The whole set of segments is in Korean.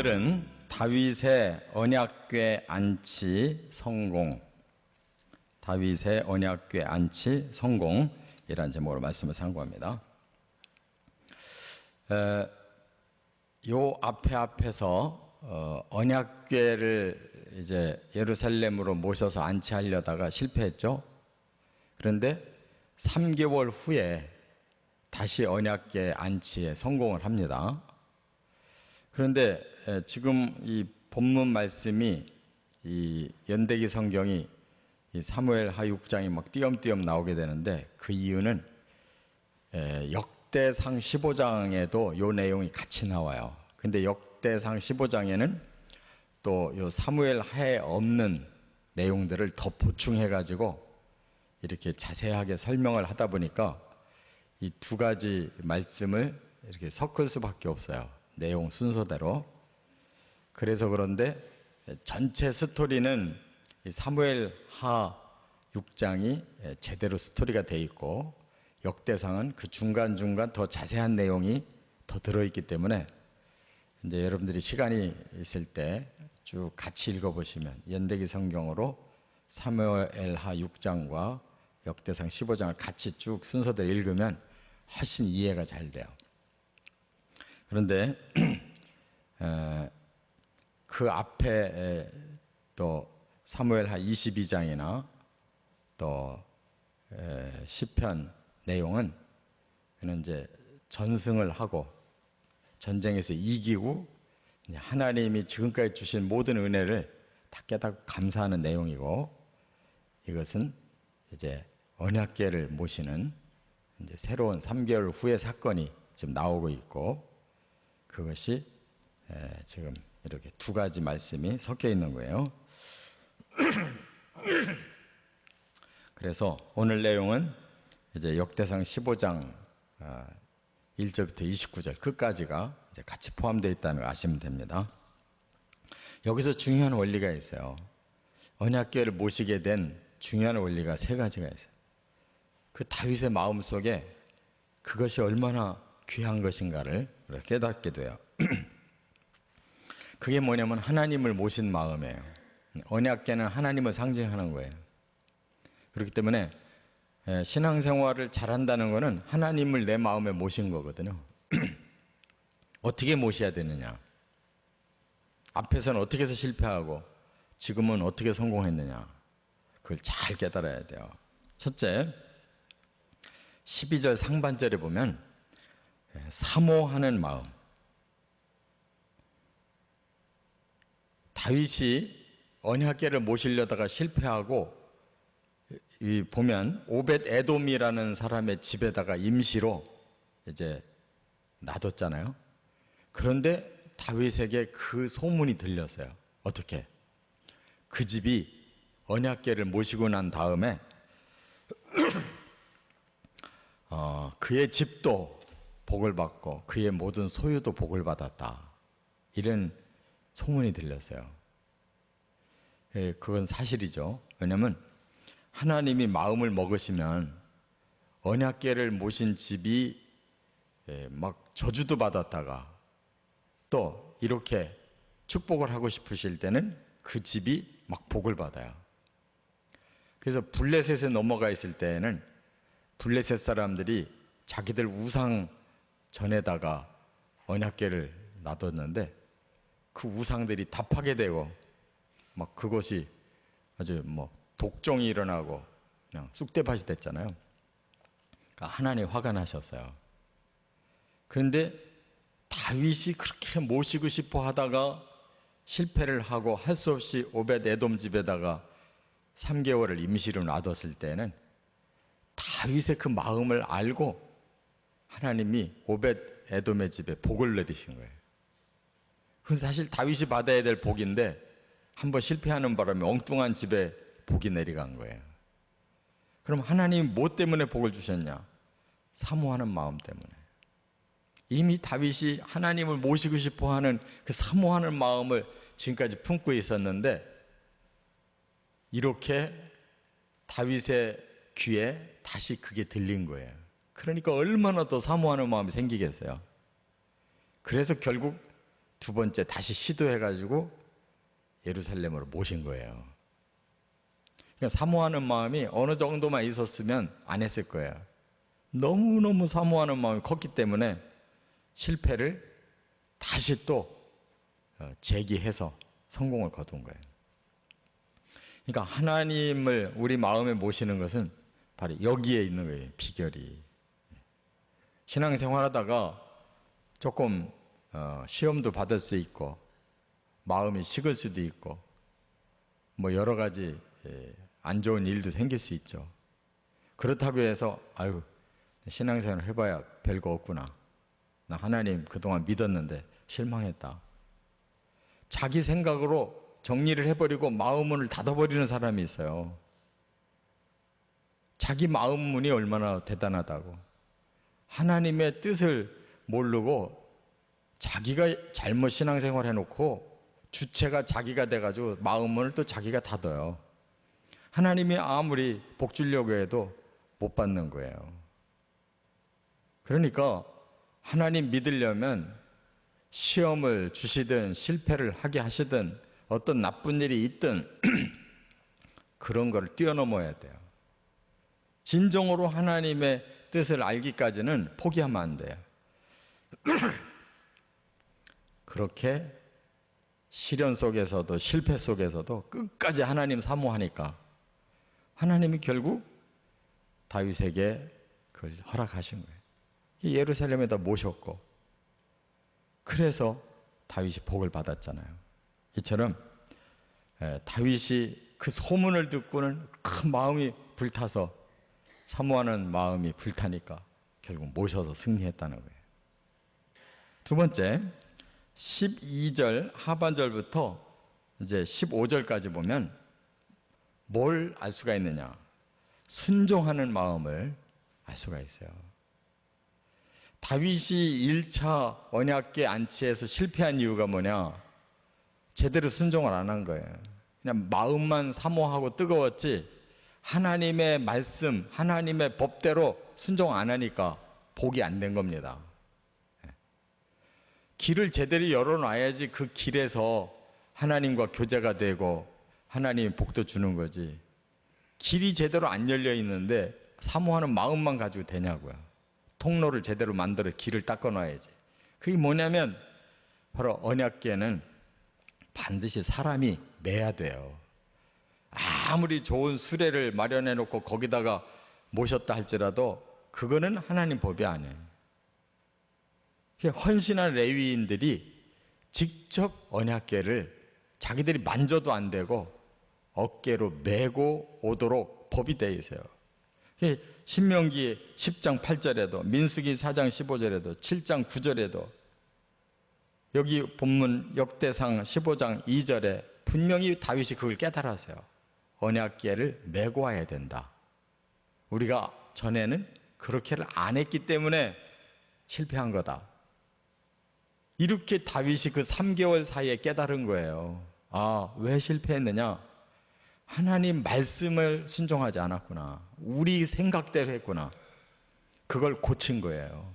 오늘은 다윗의 언약궤 안치 성공, 다윗의 언약궤 안치 성공이라는 제목으로 말씀을 상고합니다. 요 앞에 앞에서 어, 언약궤를 이제 예루살렘으로 모셔서 안치하려다가 실패했죠. 그런데 3개월 후에 다시 언약궤 안치에 성공을 합니다. 그런데 지금 이 본문 말씀이 이 연대기 성경이 이 사무엘 하 6장이 막 띄엄띄엄 나오게 되는데 그 이유는 역대상 15장에도 요 내용이 같이 나와요. 근데 역대상 15장에는 또 요 사무엘 하에 없는 내용들을 더 보충해 가지고 이렇게 자세하게 설명을 하다 보니까 이 두 가지 말씀을 이렇게 섞을 수밖에 없어요. 내용 순서대로. 그래서 그런데 전체 스토리는 사무엘 하 6장이 제대로 스토리가 돼 있고 역대상은 그 중간중간 더 자세한 내용이 더 들어있기 때문에 이제 여러분들이 시간이 있을 때 쭉 같이 읽어보시면 연대기 성경으로 사무엘 하 6장과 역대상 15장을 같이 쭉 순서대로 읽으면 훨씬 이해가 잘 돼요. 그런데 그 앞에 또 사무엘하 22장이나 또 시편 내용은 그는 이제 전승을 하고 전쟁에서 이기고 하나님이 지금까지 주신 모든 은혜를 다 깨닫고 감사하는 내용이고 이것은 이제 언약계를 모시는 이제 새로운 3개월 후의 사건이 지금 나오고 있고 그것이 지금 이렇게 두 가지 말씀이 섞여 있는 거예요. 그래서 오늘 내용은 이제 역대상 15장 1절부터 아, 29절 끝까지가 이제 같이 포함되어 있다는 걸 아시면 됩니다. 여기서 중요한 원리가 있어요. 언약궤를 모시게 된 중요한 원리가 세 가지가 있어요. 그 다윗의 마음 속에 그것이 얼마나 귀한 것인가를 깨닫게 돼요. 그게 뭐냐면 하나님을 모신 마음이에요. 언약계는 하나님을 상징하는 거예요. 그렇기 때문에 신앙생활을 잘한다는 것은 하나님을 내 마음에 모신 거거든요. 어떻게 모셔야 되느냐? 앞에서는 어떻게 해서 실패하고 지금은 어떻게 성공했느냐? 그걸 잘 깨달아야 돼요. 첫째, 12절 상반절에 보면 사모하는 마음. 다윗이 언약계를 모시려다가 실패하고 이 보면 오벳 에돔이라는 사람의 집에다가 임시로 이제 놔뒀잖아요. 그런데 다윗에게 그 소문이 들렸어요. 어떻게? 그 집이 언약계를 모시고 난 다음에 어, 그의 집도 복을 받고 그의 모든 소유도 복을 받았다. 이런 소문이 들렸어요. 예, 그건 사실이죠. 왜냐하면 하나님이 마음을 먹으시면 언약계를 모신 집이 예, 막 저주도 받았다가 또 이렇게 축복을 하고 싶으실 때는 그 집이 막 복을 받아요. 그래서 블레셋에 넘어가 있을 때에는 블레셋 사람들이 자기들 우상 전에다가 언약계를 놔뒀는데 그 우상들이 다 파괴되고 막 그것이 아주 뭐 독종이 일어나고 그냥 쑥대밭이 됐잖아요. 그러니까 하나님 화가 나셨어요. 그런데 다윗이 그렇게 모시고 싶어 하다가 실패를 하고 할 수 없이 오벳 에돔 집에다가 3개월을 임시로 놔뒀을 때는 다윗의 그 마음을 알고 하나님이 오벳 에돔의 집에 복을 내리신 거예요. 그건 사실 다윗이 받아야 될 복인데 한번 실패하는 바람에 엉뚱한 집에 복이 내려간 거예요. 그럼 하나님 뭐 때문에 복을 주셨냐? 사모하는 마음 때문에. 이미 다윗이 하나님을 모시고 싶어 하는 그 사모하는 마음을 지금까지 품고 있었는데 이렇게 다윗의 귀에 다시 그게 들린 거예요. 그러니까 얼마나 더 사모하는 마음이 생기겠어요. 그래서 결국 두 번째 다시 시도해가지고 예루살렘으로 모신 거예요. 그러니까 사모하는 마음이 어느 정도만 있었으면 안 했을 거예요. 너무너무 사모하는 마음이 컸기 때문에 실패를 다시 또 어, 재기해서 성공을 거둔 거예요. 그러니까 하나님을 우리 마음에 모시는 것은 바로 여기에 있는 거예요. 비결이. 신앙생활 하다가 조금 어, 시험도 받을 수 있고 마음이 식을 수도 있고 뭐 여러 가지 예, 안 좋은 일도 생길 수 있죠. 그렇다고 해서 아유 신앙생활 해봐야 별거 없구나. 나 하나님 그동안 믿었는데 실망했다. 자기 생각으로 정리를 해버리고 마음문을 닫아버리는 사람이 있어요. 자기 마음문이 얼마나 대단하다고. 하나님의 뜻을 모르고 자기가 잘못 신앙생활 해놓고 주체가 자기가 돼가지고 마음문을 또 자기가 닫아요. 하나님이 아무리 복 주려고 해도 못 받는 거예요. 그러니까 하나님 믿으려면 시험을 주시든 실패를 하게 하시든 어떤 나쁜 일이 있든 그런 걸 뛰어넘어야 돼요. 진정으로 하나님의 뜻을 알기까지는 포기하면 안 돼요. 그렇게 시련 속에서도 실패 속에서도 끝까지 하나님 사모하니까 하나님이 결국 다윗에게 그걸 허락하신 거예요. 예루살렘에다 모셨고 그래서 다윗이 복을 받았잖아요. 이처럼 다윗이 그 소문을 듣고는 큰 마음이 불타서 사모하는 마음이 불타니까 결국 모셔서 승리했다는 거예요. 두 번째, 12절 하반절부터 이제 15절까지 보면 뭘 알 수가 있느냐? 순종하는 마음을 알 수가 있어요. 다윗이 1차 언약계 안치에서 실패한 이유가 뭐냐? 제대로 순종을 안 한 거예요. 그냥 마음만 사모하고 뜨거웠지 하나님의 말씀, 하나님의 법대로 순종 안 하니까 복이 안 된 겁니다. 길을 제대로 열어놔야지 그 길에서 하나님과 교제가 되고 하나님이 복도 주는 거지. 길이 제대로 안 열려 있는데 사모하는 마음만 가지고 되냐고요. 통로를 제대로 만들어 길을 닦아놔야지. 그게 뭐냐면 바로 언약계는 반드시 사람이 내야 돼요. 아무리 좋은 수레를 마련해 놓고 거기다가 모셨다 할지라도 그거는 하나님 법이 아니에요. 헌신한 레위인들이 직접 언약계를 자기들이 만져도 안 되고 어깨로 메고 오도록 법이 되어 있어요. 신명기 10장 8절에도 민수기 4장 15절에도 7장 9절에도 여기 본문 역대상 15장 2절에 분명히 다윗이 그걸 깨달았어요. 언약계를 메고 와야 된다. 우리가 전에는 그렇게를 안 했기 때문에 실패한 거다. 이렇게 다윗이 그 3개월 사이에 깨달은 거예요. 아, 왜 실패했느냐? 하나님 말씀을 순종하지 않았구나. 우리 생각대로 했구나. 그걸 고친 거예요.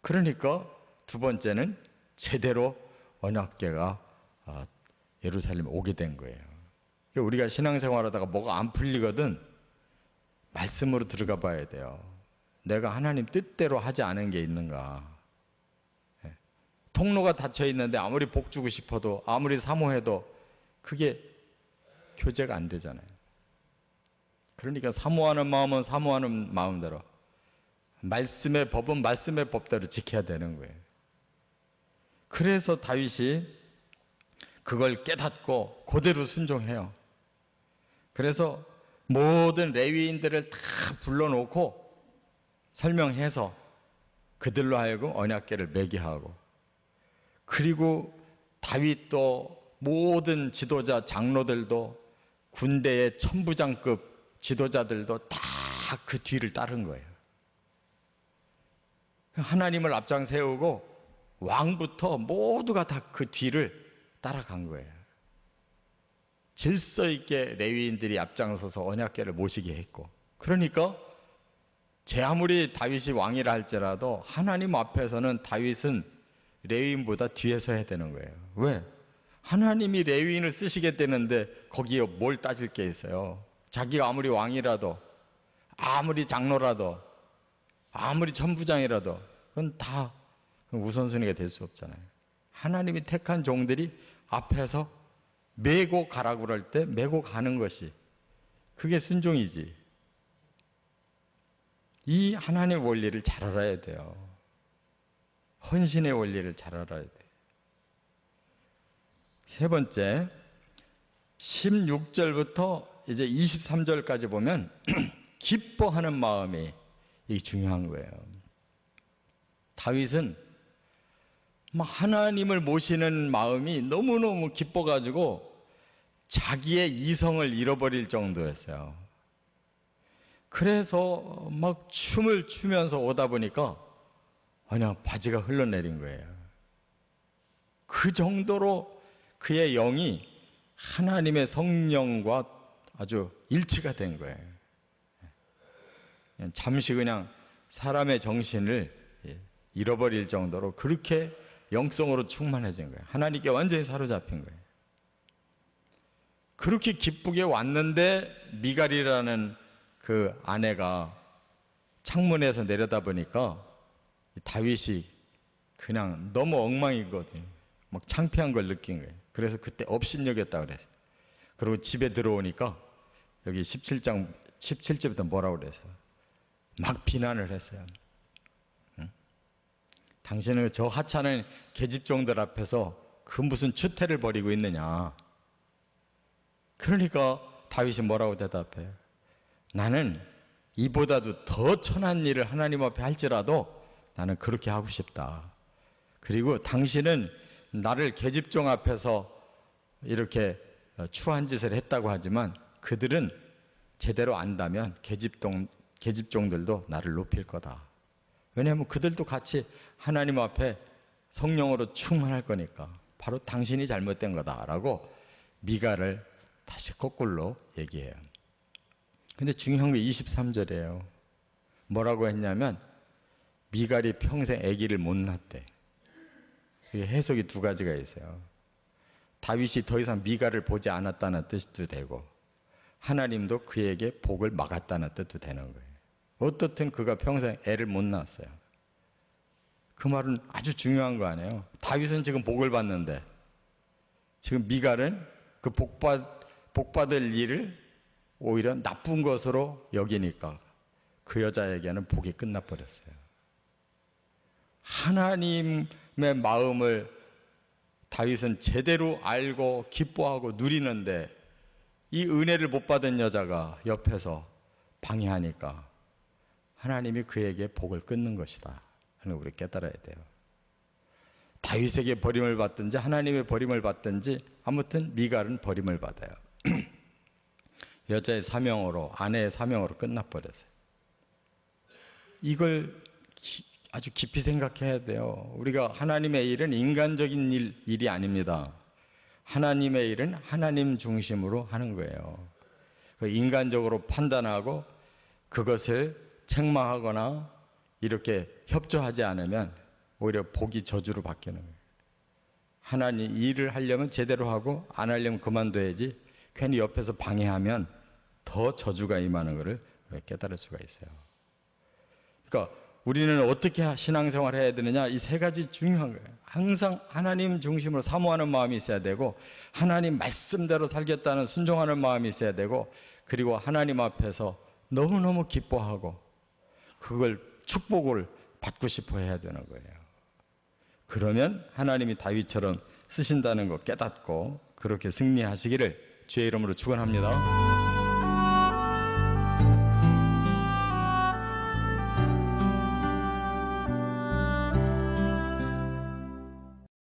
그러니까 두 번째는 제대로 언약계가 아, 예루살렘에 오게 된 거예요. 그러니까 우리가 신앙생활 하다가 뭐가 안 풀리거든 말씀으로 들어가 봐야 돼요. 내가 하나님 뜻대로 하지 않은 게 있는가. 예. 통로가 닫혀 있는데 아무리 복 주고 싶어도 아무리 사모해도 그게 교제가 안 되잖아요. 그러니까 사모하는 마음은 사모하는 마음대로 말씀의 법은 말씀의 법대로 지켜야 되는 거예요. 그래서 다윗이 그걸 깨닫고 그대로 순종해요. 그래서 모든 레위인들을 다 불러놓고 설명해서 그들로 하여금 언약계를 매게 하고 그리고 다윗도 모든 지도자 장로들도 군대의 천부장급 지도자들도 다 그 뒤를 따른 거예요. 하나님을 앞장 세우고 왕부터 모두가 다 그 뒤를 따라간 거예요. 질서 있게 레위인들이 앞장서서 언약계를 모시게 했고 그러니까 제 아무리 다윗이 왕이라 할지라도 하나님 앞에서는 다윗은 레위인보다 뒤에서 해야 되는 거예요. 왜? 하나님이 레위인을 쓰시겠다는데 거기에 뭘 따질 게 있어요. 자기가 아무리 왕이라도 아무리 장로라도 아무리 천부장이라도 그건 다 우선순위가 될 수 없잖아요. 하나님이 택한 종들이 앞에서 메고 가라고 그럴 때 메고 가는 것이 그게 순종이지. 이 하나님의 원리를 잘 알아야 돼요. 헌신의 원리를 잘 알아야 돼요. 세 번째, 16절부터 이제 23절까지 보면 기뻐하는 마음이 이 중요한 거예요. 다윗은 막 하나님을 모시는 마음이 너무너무 기뻐가지고 자기의 이성을 잃어버릴 정도였어요. 그래서 막 춤을 추면서 오다 보니까 그냥 바지가 흘러내린 거예요. 그 정도로 그의 영이 하나님의 성령과 아주 일치가 된 거예요. 잠시 그냥 사람의 정신을 잃어버릴 정도로 그렇게 영성으로 충만해진 거예요. 하나님께 완전히 사로잡힌 거예요. 그렇게 기쁘게 왔는데 미갈이라는 그 아내가 창문에서 내려다 보니까 다윗이 그냥 너무 엉망이거든요. 막 창피한 걸 느낀 거예요. 그래서 그때 업신여겼다 그랬어요. 그리고 집에 들어오니까 여기 17장 17절부터 뭐라고 그래서 막 비난을 했어요. 응? 당신은 저 하찮은 계집종들 앞에서 그 무슨 추태를 벌이고 있느냐. 그러니까 다윗이 뭐라고 대답해요? 나는 이보다도 더 천한 일을 하나님 앞에 할지라도 나는 그렇게 하고 싶다. 그리고 당신은 나를 계집종 앞에서 이렇게 추한 짓을 했다고 하지만 그들은 제대로 안다면 계집종, 계집종들도 나를 높일 거다. 왜냐하면 그들도 같이 하나님 앞에 성령으로 충만할 거니까 바로 당신이 잘못된 거다라고 미가를 다시 거꾸로 얘기해요. 근데 중요한 게 23절이에요. 뭐라고 했냐면 미갈이 평생 아기를 못 낳대. 해석이 두 가지가 있어요. 다윗이 더 이상 미갈을 보지 않았다는 뜻도 되고 하나님도 그에게 복을 막았다는 뜻도 되는 거예요. 어떻든 그가 평생 애를 못 낳았어요. 그 말은 아주 중요한 거 아니에요. 다윗은 지금 복을 받는데 지금 미갈은 그 복받 복받을 일을 오히려 나쁜 것으로 여기니까 그 여자에게는 복이 끝나버렸어요. 하나님의 마음을 다윗은 제대로 알고 기뻐하고 누리는데 이 은혜를 못 받은 여자가 옆에서 방해하니까 하나님이 그에게 복을 끊는 것이다. 하는 우리 깨달아야 돼요. 다윗에게 버림을 받든지 하나님의 버림을 받든지 아무튼 미갈은 버림을 받아요. 여자의 사명으로 아내의 사명으로 끝나버렸어요. 이걸 아주 깊이 생각해야 돼요. 우리가 하나님의 일은 인간적인 일, 일이 아닙니다. 하나님의 일은 하나님 중심으로 하는 거예요. 그 인간적으로 판단하고 그것을 책망하거나 이렇게 협조하지 않으면 오히려 복이 저주로 바뀌는 거예요. 하나님 일을 하려면 제대로 하고 안 하려면 그만둬야지 괜히 옆에서 방해하면 더 저주가 임하는 것을 깨달을 수가 있어요. 그러니까 우리는 어떻게 신앙생활 해야 되느냐 이 세 가지 중요한 거예요. 항상 하나님 중심으로 사모하는 마음이 있어야 되고 하나님 말씀대로 살겠다는 순종하는 마음이 있어야 되고 그리고 하나님 앞에서 너무너무 기뻐하고 그걸 축복을 받고 싶어 해야 되는 거예요. 그러면 하나님이 다윗처럼 쓰신다는 거 깨닫고 그렇게 승리하시기를 주의 이름으로 축원합니다.